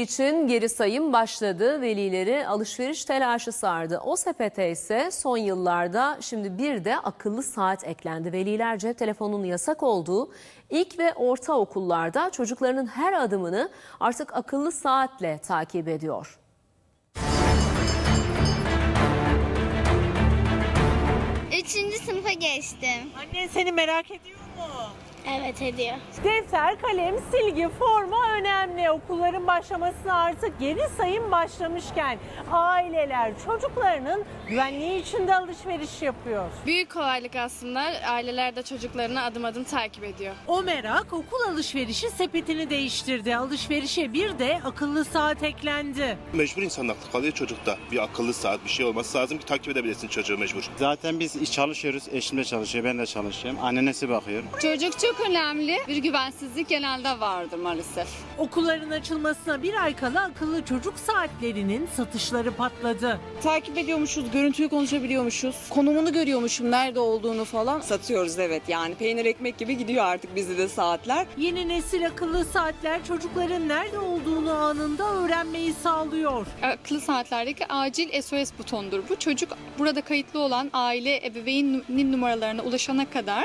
için geri sayım başladı. Velileri alışveriş telaşı sardı. O sepete ise son yıllarda şimdi bir de akıllı saat eklendi. Veliler cep telefonunun yasak olduğu ilk ve orta okullarda çocuklarının her adımını artık akıllı saatle takip ediyor. Üçüncü sınıfa geçtim. Annen seni merak ediyor mu? Evet ediyor. Defter, kalem, silgi, forma önemli. Okulların başlamasına artık geri sayım başlamışken aileler çocuklarının güvenliği için de alışveriş yapıyor. Büyük kolaylık aslında. Aileler de çocuklarını adım adım takip ediyor. O merak okul alışverişi sepetini değiştirdi. Alışverişe bir de akıllı saat eklendi. Mecbur insan aklı kalıyor çocukta. Bir akıllı saat bir şey olması lazım ki takip edebilesin çocuğu mecbur. Zaten biz çalışıyoruz. Eşim de çalışıyor, ben de çalışıyorum. Annesi bakıyor. Çocuk çok önemli. Bir güvensizlik genelde vardır maalesef. Okulların açılmasına bir ay kala akıllı çocuk saatlerinin satışları patladı. takip ediyormuşuz, görüntülü konuşabiliyormuşuz. Konumunu görüyormuşum, nerede olduğunu falan. Satıyoruz evet yani peynir ekmek gibi gidiyor artık bizde de saatler. Yeni nesil akıllı saatler çocukların nerede olduğunu anında öğrenmeyi sağlıyor. Akıllı saatlerdeki acil SOS butonudur bu. Çocuk burada kayıtlı olan aile ebeveynin numaralarına ulaşana kadar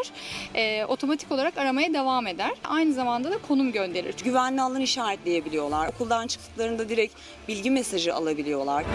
e, otomatik olarak aramaya devam eder. Aynı zamanda da konum gönderir. Güvenli alan işaretleyebiliyorlar. Okuldan çıktıklarında direkt bilgi mesajı alabiliyorlar.